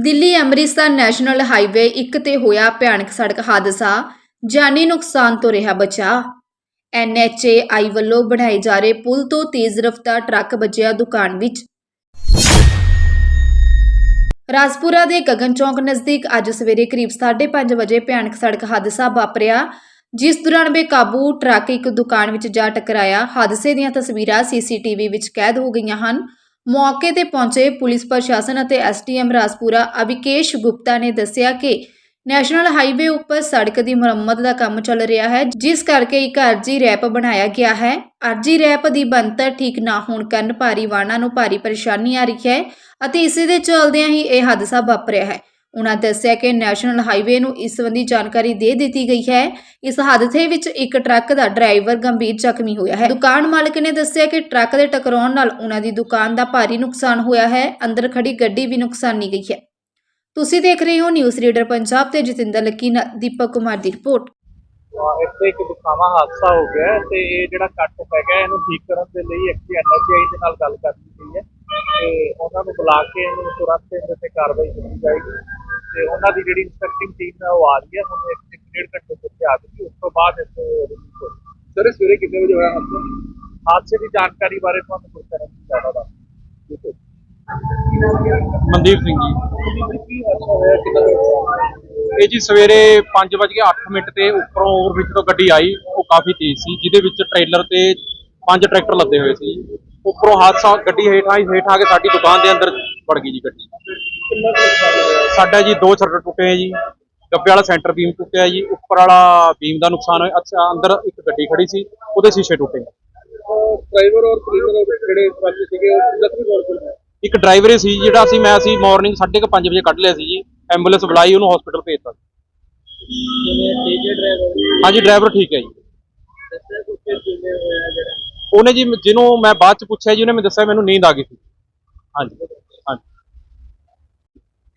Delhi Amritsar national highway 1 ਤੇ ਹੋਇਆ ਭਿਆਨਕ ਸੜਕ ਹਾਦਸਾ, ਜਾਨੀ ਨੁਕਸਾਨ ਤੋਂ ਰਿਹਾ ਬਚਾ। ਐਨਐਚਏਆਈ ਵੱਲੋਂ ਬਣਾਏ ਜਾ ਰਹੇ ਪੁਲ ਤੋਂ ਤੇਜ਼ ਰਫ਼ਤਾਰ ਟਰੱਕ ਵੱਜਿਆ ਦੁਕਾਨ ਵਿੱਚ। ਰਾਜਪੁਰਾ ਦੇ ਗਗਨ ਚੌਂਕ ਨਜ਼ਦੀਕ ਅੱਜ ਸਵੇਰੇ ਕਰੀਬ 5:30 ਵਜੇ ਭਿਆਨਕ ਸੜਕ ਹਾਦਸਾ ਵਾਪਰਿਆ, ਜਿਸ ਦੌਰਾਨ ਬੇਕਾਬੂ ਟਰੱਕ ਇੱਕ ਦੁਕਾਨ ਵਿੱਚ ਜਾ ਟਕਰਾਇਆ। ਹਾਦਸੇ ਦੀਆਂ ਤਸਵੀਰਾਂ ਸੀਸੀਟੀਵੀ ਵਿੱਚ ਕੈਦ ਹੋ ਗਈਆਂ ਹਨ। ਮੌਕੇ ਤੇ ਪਹੁੰਚੇ ਪੁਲਿਸ ਪ੍ਰਸ਼ਾਸਨ ਅਤੇ ਐਸਟੀਐਮ ਰਾਜਪੁਰਾ ਅਵਿਕੇਸ਼ ਗੁਪਤਾ ਨੇ ਦੱਸਿਆ ਕਿ ਨੈਸ਼ਨਲ ਹਾਈਵੇ ਉੱਪਰ ਸੜਕ ਦੀ ਮੁਰੰਮਤ ਦਾ ਕੰਮ ਚੱਲ ਰਿਹਾ ਹੈ, ਜਿਸ ਕਰਕੇ ਇੱਕ ਅਰਜੀ ਰੈਪ ਬਣਾਇਆ ਗਿਆ ਹੈ। ਅਰਜੀ ਰੈਪ ਦੀ ਬਣਤਰ ਠੀਕ ਨਾ ਹੋਣ ਕਾਰਨ ਭਾਰੀ ਵਾਹਨਾਂ ਨੂੰ ਭਾਰੀ ਪਰੇਸ਼ਾਨੀ ਆ ਰਹੀ ਹੈ ਅਤੇ ਇਸੇ ਦੇ ਚੱਲਦਿਆਂ ਹੀ ਇਹ ਹਾਦਸਾ ਵਾਪਰਿਆ ਹੈ। ਉਨ੍ਹਾਂ ਦੱਸਿਆ ਕਿ ਨੈਸ਼ਨਲ ਹਾਈਵੇ ਨੂੰ ਇਸ ਸੰਬੰਧੀ ਜਾਣਕਾਰੀ ਦੇ ਦਿੱਤੀ ਗਈ ਹੈ। ਇਸ ਹਾਦਸੇ ਵਿੱਚ ਇੱਕ ਟਰੱਕ ਦਾ ਡਰਾਈਵਰ ਗੰਭੀਰ ਜ਼ਖਮੀ ਹੋਇਆ ਹੈ। ਦੁਕਾਨ ਮਾਲਕ ਨੇ ਦੱਸਿਆ ਕਿ ਟਰੱਕ ਦੇ ਟਕਰਾਉਣ ਨਾਲ ਉਹਨਾਂ ਦੀ ਦੁਕਾਨ ਦਾ ਭਾਰੀ ਨੁਕਸਾਨ ਹੋਇਆ ਹੈ। ਅੰਦਰ ਖੜੀ ਗੱਡੀ ਵੀ ਨੁਕਸਾਨੀ ਗਈ ਹੈ। ਤੁਸੀਂ ਦੇਖ ਰਹੇ ਹੋ ਨਿਊਜ਼ ਰੀਡਰ ਪੰਜਾਬ ਤੇ ਜਤਿੰਦਰ ਲੱਕੀ ਨਾਲ ਦੀਪਕ ਕੁਮਾਰ ਦੀ ਰਿਪੋਰਟ। ਇੱਥੇ ਇੱਕ ਦੁਖਾਵਾ ਹਾਦਸਾ ਹੋ ਗਿਆ ਹੈ ਤੇ ਇਹ ਜਿਹੜਾ ਕੱਟ ਹੈਗਾ ਇਹਨੂੰ ਠੀਕ ਕਰਨ ਦੇ ਲਈ ਐਕਚੁਅਲੀ ਐਨਐਚਆਈ ਦੇ ਨਾਲ ਗੱਲ ਕਰਨੀ ਪਈ ਹੈ ਤੇ ਉਹਨਾਂ ਨੂੰ ਬੁਲਾ ਕੇ ਇਹਨੂੰ ਤੁਰੰਤ ਇਹਦੇ ਤੇ ਕਾਰਵਾਈ ਕੀਤੀ ਜਾਏਗੀ। ਤੇ ਉਹਨਾਂ ਦੀ ਜਿਹੜੀ ਇਨਸਪੈਕਟਿੰਗ ਟੀਮ ਹੈ ਉਹ ਆ ਰਹੀ ਹੈ ਹੁਣ ਇੱਕ ਇੱਕ ਡੇਢ ਘੰਟੇ ਤੱਕ ਤੇ ਆ ਜਾਊਗੀ ਉਸ ਤੋਂ ਬਾਅਦ ਇੱਥੇ ਰਿਲੀਜ਼ ਹੋ ਸਰ ਸਵੇਰੇ ਕਿੰਨੇ ਵਜੇ ਹੋਇਆ ਹਾਦਸਾ? ਹਾਦਸੇ ਦੀ ਜਾਣਕਾਰੀ ਬਾਰੇ ਤੁਹਾਨੂੰ ਪੁੱਛਣਾ ਨਹੀਂ ਜ਼ਿਆਦਾ ਦੱਸ ਦਿਓ। ਮਨਦੀਪ ਸਿੰਘ ਜੀ? ਇਹ ਜੀ ਸਵੇਰੇ 5:08 ਮਿੰਟ ਤੇ ਉੱਪਰੋਂ ਓਵਰਬ੍ਰਿਜ ਤੋਂ ਗੱਡੀ ਆਈ ਉਹ ਕਾਫੀ ਤੇਜ਼ ਸੀ ਜਿਹਦੇ ਵਿੱਚ ਟ੍ਰੇਲਰ ਤੇ ਪੰਜ ਟਰੈਕਟਰ ਲੱਦੇ ਹੋਏ ਸੀ। ਉੱਪਰੋਂ ਹਾਦਸਾ ਗੱਡੀ ਹੇਠ ਆਈ ਹੇਠ ਆ ਕੇ ਸਾਡੀ ਦੁਕਾਨ ਦੇ ਅੰਦਰ ਵੜ ਗਈ ਜੀ ਗੱਡੀ। ਸਾਡਾ ਜੀ ਦੋ ਸ਼ਟਰ ਟੁੱਟੇ ਆ ਜੀ। ਗੱਬੇ ਵਾਲਾ ਸੈਂਟਰ ਬੀਮ ਟੁੱਟਿਆ ਜੀ। ਉੱਪਰ ਵਾਲਾ ਬੀਮ ਦਾ ਨੁਕਸਾਨ ਹੋਇਆ। ਅੱਛਾ ਅੰਦਰ ਇੱਕ ਗੱਡੀ ਖੜੀ ਸੀ। ਉਹਦੇ ਸ਼ੀਸ਼ੇ ਟੁੱਟੇ। ਡਰਾਈਵਰ ਔਰ ਪੁਲਿਸ ਜਿਹੜੇ ਸਾਥੀ ਸੀਗੇ ਉਹ ਜ਼ਖਮੀ ਕੌਣ ਕੌਣ ਹੈ ਇੱਕ ਡਰਾਈਵਰ ਸੀ ਜਿਹੜਾ ਅਸੀਂ ਮੈਂ ਅਸੀਂ ਮਾਰਨਿੰਗ 5:30 ਵਜੇ ਕੱਢ ਲਿਆ ਸੀ ਜੀ। ਐਂਬੂਲੈਂਸ ਬੁਲਾਈ ਉਹਨੂੰ ਹਸਪੀਟਲ ਭੇਜਤਾ ਹਾਂਜੀ ਡਰਾਈਵਰ ਠੀਕ ਹੈ ਜੀ। ਉਹਨੇ ਜੀ ਜਿਹਨੂੰ ਮੈਂ ਬਾਅਦ ਚ ਪੁੱਛਿਆ ਜੀ ਉਹਨੇ ਮੈਨੂੰ ਦੱਸਿਆ ਮੈਨੂੰ ਨੀਂਦ ਆ ਗਈ ਸੀ। ਹਾਂਜੀ।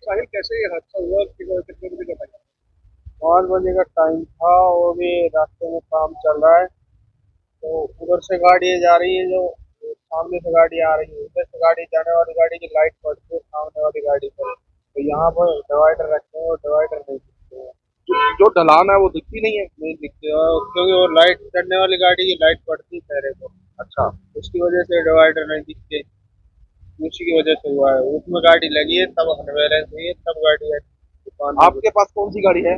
साहिल कैसे ये हादसा हुआ? कितने बजे का टाइम पाँच बजे का टाइम था और भी रास्ते में काम चल रहा है। तो उधर से गाड़ी जा रही है जो सामने से गाड़ी आ रही है। उधर से गाड़ी जाने वाली गाड़ी की लाइट पड़ती है सामने वाली गाड़ी पर। तो यहाँ पर डिवाइडर रखे हैं वो डिवाइडर नहीं दिखते हैं। जो ढलान है वो दिखती नहीं है? नहीं दिखती है क्योंकि वो लाइट चढ़ने वाली गाड़ी की लाइट पड़ती है चेहरे को अच्छा। उसकी वजह से डिवाइडर नहीं दिखते। उसी की वजह से हुआ है। उसमें गाड़ी लगी है तब अनबैलेंस हुई है तब गाड़ी है। दुकान आपके पास कौन सी गाड़ी है?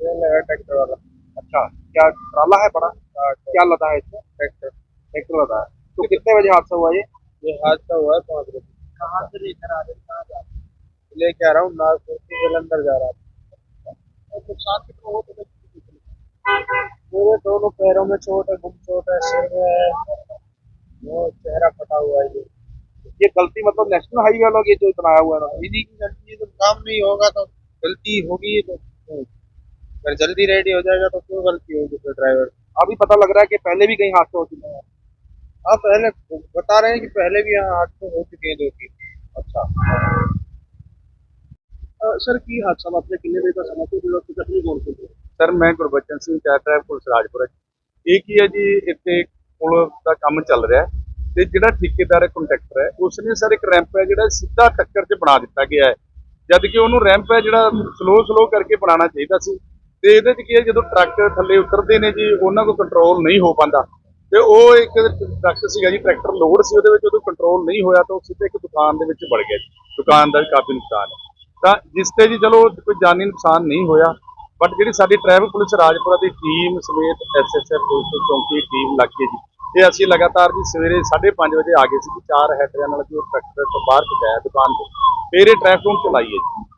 लगा ट्रैक्टर वाला। अच्छा क्या ट्राला है बड़ा? हाँ, क्या लदा है इसमें? ट्रैक्टर ट्रैक्टर लदा है। तो कितने बजे हादसा हुआ ये? ये हादसा हुआ है पाँच बजे। कहाँ से लेकर आ रहे कहाँ जा रहे लेके आ रहा हूँ नागपुर से जलंधर जा रहा था नुकसान कितना हो तो मेरे दोनों पैरों में चोट है गुम चोट है सिर में है। वो चेहरा फटा हुआ है ये। ये गलती मतलब नेशनल हाईवे वालों की जो बनाया हुआ है इन्हीं की गलती है तो काम नहीं होगा तो गलती होगी तो। अगर जल्दी रेडी हो जाएगा तो क्यों गलती होगी फिर ड्राइवर अभी पता लग रहा है कि पहले भी कहीं हादसे हो चुके हैं। हाँ पहले बता रहे हैं कि पहले भी यहाँ हादसे हो चुके हैं जो तीन। अच्छा। सर की हादसा? आपने किले में तो समझते सर मैं गुरबचन सिंह चाहता है पुलिस राजपुरा। एक ही है जी इतने तो पुल का काम चल रहा है। ਪੁਲ ਤੇ ਜਿਹੜਾ ਠੇਕੇਦਾਰ ਹੈ ਕੰਟਰੈਕਟਰ ਹੈ, ਉਸਨੇ ਸਰ ਇੱਕ ਰੈਂਪ ਹੈ ਜਿਹੜਾ ਸਿੱਧਾ ਟੱਕਰ 'ਚ ਬਣਾ ਦਿੱਤਾ ਗਿਆ ਹੈ। ਜਦ ਕਿ ਉਹਨੂੰ ਰੈਂਪ ਹੈ ਜਿਹੜਾ ਸਲੋ ਸਲੋ ਕਰਕੇ ਬਣਾਉਣਾ ਚਾਹੀਦਾ ਸੀ। ਤੇ ਇਹਦੇ 'ਚ ਕੀ ਹੈ, ਜਦੋਂ ਟਰੱਕ ਥੱਲੇ ਉਤਰਦੇ ਨੇ ਜੀ, ਉਹਨਾਂ ਕੋਲ ਕੰਟਰੋਲ ਨਹੀਂ ਹੋ ਪਾਉਂਦਾ। ਤੇ ਉਹ ਇੱਕ ਟਰੱਕ ਸੀਗਾ ਜੀ, ਟਰੈਕਟਰ ਲੋਡ ਸੀ, ਉਹਦੇ ਵਿੱਚ ਉਹਨੂੰ ਕੰਟਰੋਲ ਨਹੀਂ ਹੋਇਆ ਤਾਂ ਉਹ ਸਿੱਧੇ ਇੱਕ ਦੁਕਾਨ ਦੇ ਵਿੱਚ ਵੜ ਗਿਆ ਜੀ। ਦੁਕਾਨ ਦਾ ਕਾਫੀ ਨੁਕਸਾਨ ਹੈ। ਤਾਂ ਜਿਸ ਤੇ ਜੀ ਚਲੋ ਕੋਈ ਜਾਨੀ ਨੁਕਸਾਨ ਨਹੀਂ ਹੋਇਆ ਬਟ ਜਿਹੜੀ ਸਾਡੀ ਟ੍ਰੈਫਿਕ ਪੁਲਿਸ ਰਾਜਪੁਰਾ ਦੀ ਟੀਮ ਸਮੇਤ ਐਸਐਸਐਫ ਪੁਲਿਸ ਚੌਂਕੀ ਟੀਮ ਲੱਗ ਕੇ ਜੀ। ਤੇ ਅਸੀਂ ਲਗਾਤਾਰ ਜੀ ਸਵੇਰੇ 5:30 ਵਜੇ ਆ ਗਏ ਸੀ ਜੀ, ਚਾਰ ਹੈਡਰਾਂ ਨਾਲ ਜੀ ਉਹ ਟਰੈਕਟਰ ਤੋਂ ਬਾਹਰ ਪਹੁੰਚਾਇਆ ਦੁਕਾਨ ਤੋਂ। ਫਿਰ ਇਹ ਟ੍ਰੈਫਿਕ ਨੂੰ ਚਲਾਈਏ ਜੀ।